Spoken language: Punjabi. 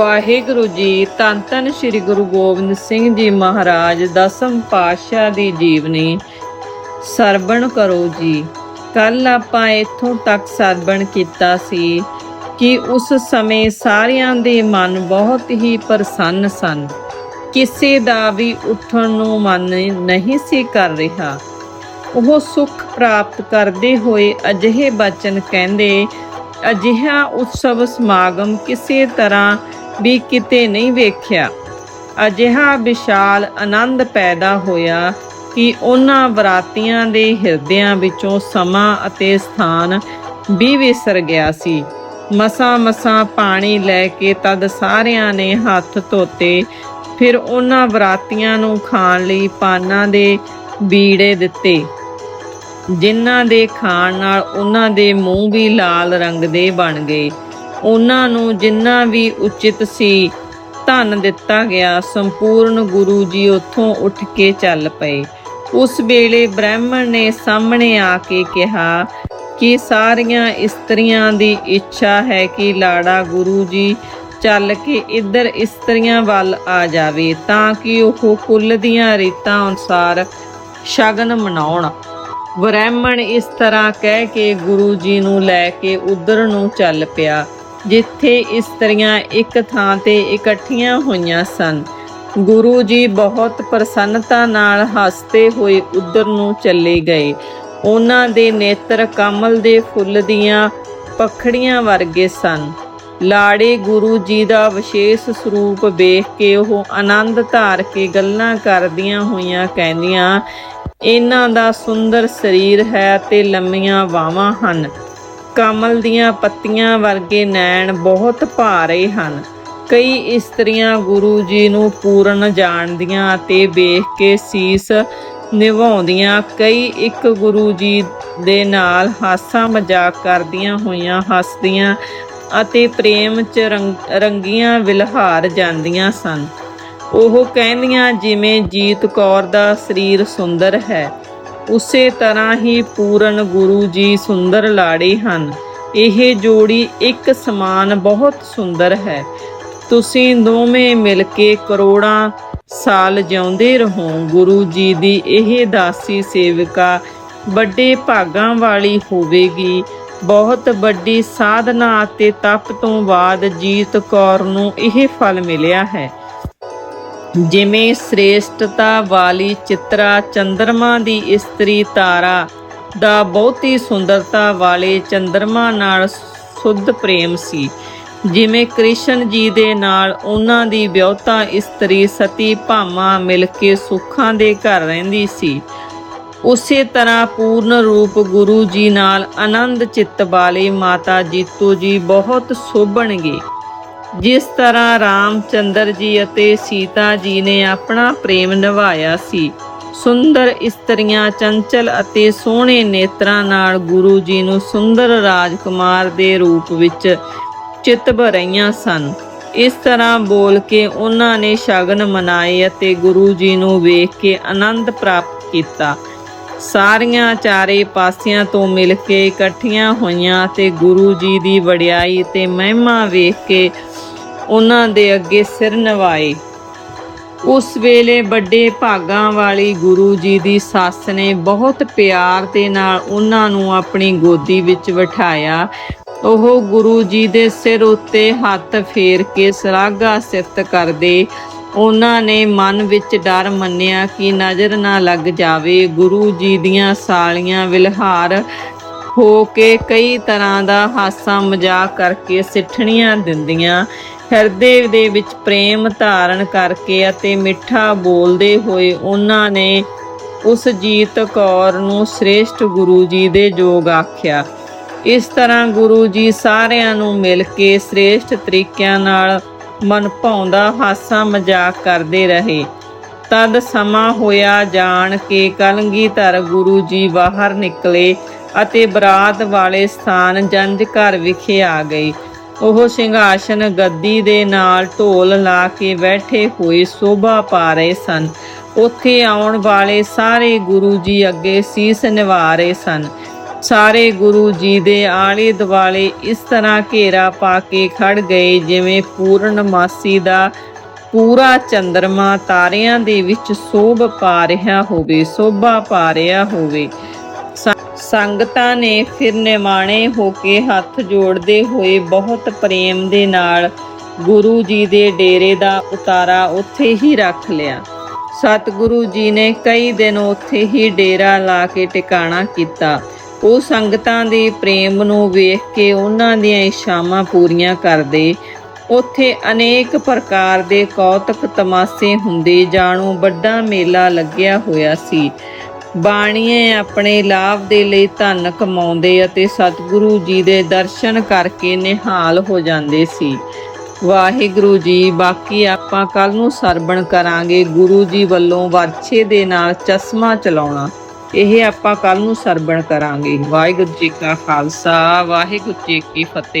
ਵਾਹਿਗੁਰੂ ਜੀ, ਧੰਨ ਧੰਨ ਸ੍ਰੀ ਗੁਰੂ ਗੋਬਿੰਦ ਸਿੰਘ ਜੀ ਮਹਾਰਾਜ, ਦਸਮ ਪਾਤਸ਼ਾਹ ਦੀ ਜੀਵਨੀ ਸਰਵਣ ਕਰੋ ਜੀ। ਕੱਲ ਆਪਾਂ ਇੱਥੋਂ ਤੱਕ ਸਰਵਣ ਕੀਤਾ ਸੀ ਕਿ ਉਸ ਸਮੇਂ ਸਾਰਿਆਂ ਦੇ ਮਨ ਬਹੁਤ ਹੀ ਪ੍ਰਸੰਨ ਸਨ। ਕਿਸੇ ਦਾ ਵੀ ਉੱਠਣ ਨੂੰ ਮਨ ਨਹੀਂ ਸੀ ਕਰ ਰਿਹਾ। ਉਹ ਸੁੱਖ ਪ੍ਰਾਪਤ ਕਰਦੇ ਹੋਏ ਅਜਿਹੇ ਬਚਨ ਕਹਿੰਦੇ, ਅਜਿਹਾ ਉਤਸਵ ਸਮਾਗਮ ਕਿਸੇ ਤਰ੍ਹਾਂ ਵੀ ਕਿਤੇ ਨਹੀਂ ਵੇਖਿਆ। ਅਜਿਹਾ ਵਿਸ਼ਾਲ ਆਨੰਦ ਪੈਦਾ ਹੋਇਆ ਕਿ ਉਹਨਾਂ ਬਰਾਤੀਆਂ ਦੇ ਹਿਰਦਿਆਂ ਵਿੱਚੋਂ ਸਮਾਂ ਅਤੇ ਸਥਾਨ ਵੀ ਵਿਸਰ ਗਿਆ ਸੀ। ਮਸਾਂ ਮਸਾਂ ਪਾਣੀ ਲੈ ਕੇ ਤਦ ਸਾਰਿਆਂ ਨੇ ਹੱਥ ਧੋਤੇ। ਫਿਰ ਉਹਨਾਂ ਬਰਾਤੀਆਂ ਨੂੰ ਖਾਣ ਲਈ ਪਾਨਾਂ ਦੇ ਬੀੜੇ ਦਿੱਤੇ। ਜਿਨ੍ਹਾਂ ਦੇ ਖਾਣ ਨਾਲ ਉਹਨਾਂ ਦੇ ਮੂੰਹ ਵੀ ਲਾਲ ਰੰਗ ਦੇ ਬਣ ਗਏ। ਉਹਨਾਂ ਨੂੰ ਜਿੰਨਾ ਵੀ ਉਚਿਤ ਸੀ, ਧਨ ਦਿੱਤਾ ਗਿਆ, ਸੰਪੂਰਨ ਗੁਰੂ ਜੀ ਉੱਥੋਂ ਉੱਠ ਕੇ ਚੱਲ ਪਏ। ਉਸ ਵੇਲੇ ਬ੍ਰਾਹਮਣ ਨੇ ਸਾਹਮਣੇ ਆ ਕੇ ਕਿਹਾ ਕਿ ਸਾਰੀਆਂ ਇਸਤਰੀਆਂ ਦੀ ਇੱਛਾ ਹੈ ਕਿ ਲਾੜਾ ਗੁਰੂ ਜੀ ਚੱਲ ਕੇ ਇੱਧਰ ਇਸਤਰੀਆਂ ਵੱਲ ਆ ਜਾਵੇ, ਤਾਂ ਕਿ ਉਹ ਕੁੱਲ ਦੀਆਂ ਰੀਤਾਂ ਅਨੁਸਾਰ ਸ਼ਗਨ ਮਨਾਉਣ। ਬ੍ਰਾਹਮਣ ਇਸ ਤਰ੍ਹਾਂ ਕਹਿ ਕੇ ਗੁਰੂ ਜੀ ਨੂੰ ਲੈ ਕੇ ਉਧਰ ਨੂੰ ਚੱਲ ਪਿਆ। ਜਿੱਥੇ ਇਸਤਰੀਆਂ ਇੱਕ ਥਾਂ ਤੇ ਇਕੱਠੀਆਂ ਹੋਈਆਂ ਸਨ। ਗੁਰੂ ਜੀ ਬਹੁਤ ਪ੍ਰਸੰਨਤਾ ਨਾਲ ਹੱਸਦੇ ਹੋਏ ਉਧਰ ਨੂੰ ਚੱਲੇ ਗਏ। ਉਹਨਾਂ ਦੇ ਨੇਤਰ ਕਮਲ ਦੇ ਫੁੱਲ ਦੀਆਂ ਪਖੜੀਆਂ ਵਰਗੇ ਸਨ। ਲਾੜੇ ਗੁਰੂ ਜੀ ਦਾ ਵਿਸ਼ੇਸ਼ ਸਰੂਪ ਵੇਖ ਕੇ ਉਹ ਆਨੰਦ ਧਾਰ ਕੇ ਗੱਲਾਂ ਕਰਦੀਆਂ ਹੋਈਆਂ ਕਹਿੰਦੀਆਂ, ਇਹਨਾਂ ਦਾ ਸੁੰਦਰ ਸਰੀਰ ਹੈ ਤੇ ਲੰਮੀਆਂ ਬਾਹਾਂ ਹਨ। ਕਮਲ ਦੀਆਂ ਪੱਤੀਆਂ ਵਰਗੇ ਨੈਣ ਬਹੁਤ ਭਾਰੇ ਹਨ। ਕਈ ਇਸਤਰੀਆਂ ਗੁਰੂ ਜੀ ਨੂੰ ਪੂਰਨ ਜਾਣਦੀਆਂ ਅਤੇ ਵੇਖ ਕੇ ਸੀਸ ਨਿਭਾਉਂਦੀਆਂ। ਕਈ ਇੱਕ ਗੁਰੂ ਜੀ ਦੇ ਨਾਲ ਹਾਸਾ ਮਜ਼ਾਕ ਕਰਦੀਆਂ ਹੋਈਆਂ ਹੱਸਦੀਆਂ ਅਤੇ ਪ੍ਰੇਮ ਚ ਰੰਗ- ਰੰਗੀਆਂ ਵਿਲਹਾਰ ਜਾਂਦੀਆਂ ਸਨ। ਉਹ ਕਹਿੰਦੀਆਂ, ਜਿਵੇਂ ਜੀਤ ਕੌਰ ਦਾ ਸਰੀਰ ਸੁੰਦਰ ਹੈ ਉਸੇ ਤਰ੍ਹਾਂ ਹੀ ਪੂਰਨ ਗੁਰੂ ਜੀ ਸੁੰਦਰ ਲਾੜੇ ਹਨ। ਇਹ ਜੋੜੀ ਇੱਕ ਸਮਾਨ ਬਹੁਤ ਸੁੰਦਰ ਹੈ। ਤੁਸੀਂ ਦੋਵੇਂ ਮਿਲ ਕੇ ਕਰੋੜਾਂ ਸਾਲ ਜਿਉਂਦੇ ਰਹੋ। ਗੁਰੂ ਜੀ ਦੀ ਇਹ ਦਾਸੀ ਸੇਵਿਕਾ ਵੱਡੇ ਭਾਗਾਂ ਵਾਲੀ ਹੋਵੇਗੀ। ਬਹੁਤ ਵੱਡੀ ਸਾਧਨਾ ਅਤੇ ਤਪ ਤੋਂ ਬਾਅਦ ਜੀਤ ਕੌਰ ਨੂੰ ਇਹ ਫਲ ਮਿਲਿਆ ਹੈ। ਜਿਵੇਂ ਸ੍ਰੇਸ਼ਟਤਾ ਵਾਲੀ ਚਿਤਰਾ ਚੰਦਰਮਾ ਦੀ ਇਸਤਰੀ ਤਾਰਾ ਦਾ ਬਹੁਤੀ ਸੁੰਦਰਤਾ ਵਾਲੇ ਚੰਦਰਮਾ ਨਾਲ ਸੁੱਧ ਪ੍ਰੇਮ ਸੀ। ਜਿਵੇਂ ਕ੍ਰਿਸ਼ਨ ਜੀ ਦੇ ਨਾਲ ਉਹਨਾਂ ਦੀ ਵਿਆਹਤਾ ਇਸਤਰੀ ਸਤੀ ਭਾਮਾ ਮਿਲ ਕੇ ਸੁੱਖਾਂ ਦੇ ਘਰ ਰਹਿੰਦੀ ਸੀ। ਉਸੇ ਤਰ੍ਹਾਂ ਪੂਰਨ ਰੂਪ ਗੁਰੂ ਜੀ ਨਾਲ ਆਨੰਦ ਚਿੱਤ ਵਾਲੇ ਮਾਤਾ ਜੀਤੋ ਜੀ ਬਹੁਤ ਸੋਭਣਗੇ। ਜਿਸ ਤਰ੍ਹਾਂ ਰਾਮਚੰਦਰ ਜੀ ਅਤੇ ਸੀਤਾ ਜੀ ਨੇ ਆਪਣਾ ਪ੍ਰੇਮ ਨਿਭਾਇਆ ਸੀ, ਸੁੰਦਰ ਇਸਤਰੀਆਂ, ਚੰਚਲ ਅਤੇ ਸੋਹਣੇ ਨੇਤਰਾਂ ਨਾਲ ਗੁਰੂ ਜੀ ਨੂੰ ਸੁੰਦਰ ਰਾਜਕੁਮਾਰ ਦੇ ਰੂਪ ਵਿੱਚ ਚਿੱਤ ਭਰਈਆਂ ਸਨ। ਇਸ ਤਰ੍ਹਾਂ ਬੋਲ ਕੇ ਉਹਨਾਂ ਨੇ ਸ਼ਗਨ ਮਨਾਏ ਅਤੇ ਗੁਰੂ ਜੀ ਨੂੰ ਵੇਖ ਕੇ ਆਨੰਦ ਪ੍ਰਾਪਤ ਕੀਤਾ। ਸਾਰੀਆਂ ਚਾਰੇ ਪਾਸਿਆਂ ਤੋਂ ਮਿਲ ਕੇ ਇਕੱਠੀਆਂ ਹੋਈਆਂ ਤੇ ਗੁਰੂ ਜੀ ਦੀ ਵਡਿਆਈ ਤੇ ਮਹਿਮਾ ਵੇਖ ਕੇ ਉਹਨਾਂ ਦੇ ਅੱਗੇ ਸਿਰ ਨਵਾਏ। ਉਸ ਵੇਲੇ ਵੱਡੇ ਭਾਗਾਂ ਵਾਲੀ ਗੁਰੂ ਜੀ ਦੀ ਸੱਸ ਨੇ ਬਹੁਤ ਪਿਆਰ ਦੇ ਨਾਲ ਉਹਨਾਂ ਨੂੰ ਆਪਣੀ ਗੋਦੀ ਵਿੱਚ ਬਿਠਾਇਆ। ਉਹ ਗੁਰੂ ਜੀ ਦੇ ਸਿਰ ਉੱਤੇ ਹੱਥ ਫੇਰ ਕੇ ਸਰਾਗਾ ਸਿਫਤ ਕਰਦੇ। ਉਹਨਾਂ ਨੇ ਮਨ ਵਿੱਚ ਡਰ ਮੰਨਿਆ ਕਿ ਨਜ਼ਰ ਨਾ ਲੱਗ ਜਾਵੇ। ਗੁਰੂ ਜੀ ਦੀਆਂ ਸਾਲੀਆਂ ਵਿਲਹਾਰ ਹੋ ਕੇ ਕਈ ਤਰ੍ਹਾਂ ਦਾ ਹਾਸਾ ਮਜ਼ਾਕ ਕਰਕੇ ਸਿੱਠਣੀਆਂ ਦਿੰਦੀਆਂ। ਹਿਰਦੇ ਦੇ ਵਿੱਚ ਪ੍ਰੇਮ ਧਾਰਨ ਕਰਕੇ ਅਤੇ ਮਿੱਠਾ ਬੋਲਦੇ ਹੋਏ ਉਹਨਾਂ ਨੇ ਉਸ ਜੀਤ ਕੌਰ ਨੂੰ ਸ੍ਰੇਸ਼ਟ ਗੁਰੂ ਜੀ ਦੇ ਜੋਗ ਆਖਿਆ। ਇਸ ਤਰ੍ਹਾਂ ਗੁਰੂ ਜੀ ਸਾਰਿਆਂ ਨੂੰ ਮਿਲ ਕੇ ਸ੍ਰੇਸ਼ਟ ਤਰੀਕਿਆਂ ਨਾਲ ਮਨ ਭਾਉਂਦਾ ਹਾਸਾ ਮਜ਼ਾਕ ਕਰਦੇ ਰਹੇ। ਤਦ ਸਮਾਂ ਹੋਇਆ ਜਾਣ ਕੇ ਕਲਗੀਧਰ ਗੁਰੂ ਜੀ ਬਾਹਰ ਨਿਕਲੇ। ਅਤੇ ਬਰਾਤ ਵਾਲੇ ਸਥਾਨ ਜੰਜ ਘਰ ਵਿਖੇ ਆ ਗਏ ਉਹ ਸਿੰਘਾਸਨ ਗੱਦੀ ਦੇ ਨਾਲ ਢੋਲ ਲਾ ਕੇ ਬੈਠੇ ਹੋਏ ਸੋਭਾ ਪਾ ਰਹੇ ਸਨ। ਉੱਥੇ ਆਉਣ ਵਾਲੇ ਸਾਰੇ ਗੁਰੂ ਜੀ ਅੱਗੇ ਸੀਸ ਨਿਵਾ ਰਹੇ ਸਨ। ਸਾਰੇ ਗੁਰੂ ਜੀ ਦੇ ਆਲੇ ਦੁਆਲੇ ਇਸ ਤਰ੍ਹਾਂ ਘੇਰਾ ਪਾ ਕੇ ਖੜ ਗਏ ਜਿਵੇਂ ਪੂਰਨਮਾਸੀ ਦਾ ਪੂਰਾ ਚੰਦਰਮਾ ਤਾਰਿਆਂ ਦੇ ਵਿੱਚ ਸੋਭ ਪਾ ਰਿਹਾ ਹੋਵੇ, ਸੋਭਾ ਪਾ ਰਿਹਾ ਹੋਵੇ। ਸੰਗਤਾਂ ਨੇ ਫਿਰ ਨਿਮਾਣੇ ਹੋ ਕੇ ਹੱਥ ਜੋੜਦੇ ਹੋਏ ਬਹੁਤ ਪ੍ਰੇਮ ਦੇ ਨਾਲ ਗੁਰੂ ਜੀ ਦੇ ਡੇਰੇ ਦਾ ਉਤਾਰਾ ਉੱਥੇ ਹੀ ਰੱਖ ਲਿਆ। ਸਤਿਗੁਰੂ ਜੀ ਨੇ ਕਈ ਦਿਨ ਉੱਥੇ ਹੀ ਡੇਰਾ ਲਾ ਕੇ ਟਿਕਾਣਾ ਕੀਤਾ। ਉਹ ਸੰਗਤਾਂ ਦੇ ਪ੍ਰੇਮ ਨੂੰ ਵੇਖ ਕੇ ਉਹਨਾਂ ਦੀਆਂ ਇੱਛਾਵਾਂ ਪੂਰੀਆਂ ਕਰਦੇ। ਉੱਥੇ ਅਨੇਕ ਪ੍ਰਕਾਰ ਦੇ ਕੌਤਕ ਤਮਾਸ਼ੇ ਹੁੰਦੇ। ਜਾਣੋ ਵੱਡਾ ਮੇਲਾ ਲੱਗਿਆ ਹੋਇਆ ਸੀ। ਬਾਣੀਏ ਆਪਣੇ ਲਾਭ ਦੇ ਲਈ ਧਨ ਕਮਾਉਂਦੇ ਅਤੇ ਸਤਿਗੁਰੂ ਜੀ ਦੇ ਦਰਸ਼ਨ ਕਰਕੇ ਨਿਹਾਲ ਹੋ ਜਾਂਦੇ ਸੀ। ਵਾਹਿਗੁਰੂ ਜੀ, ਬਾਕੀ ਆਪਾਂ ਕੱਲ ਨੂੰ ਸਰਵਣ ਕਰਾਂਗੇ। ਗੁਰੂ ਜੀ ਵੱਲੋਂ ਵਰਛੇ ਦੇ ਨਾਲ ਚਸ਼ਮਾ ਚਲਾਉਣਾ, ਇਹ ਆਪਾਂ ਕੱਲ ਨੂੰ ਸਰਵਣ ਕਰਾਂਗੇ। ਵਾਹਿਗੁਰੂ ਜੀ ਕਾ ਖਾਲਸਾ, ਵਾਹਿਗੁਰੂ ਜੀ ਕੀ ਫਤਿਹ।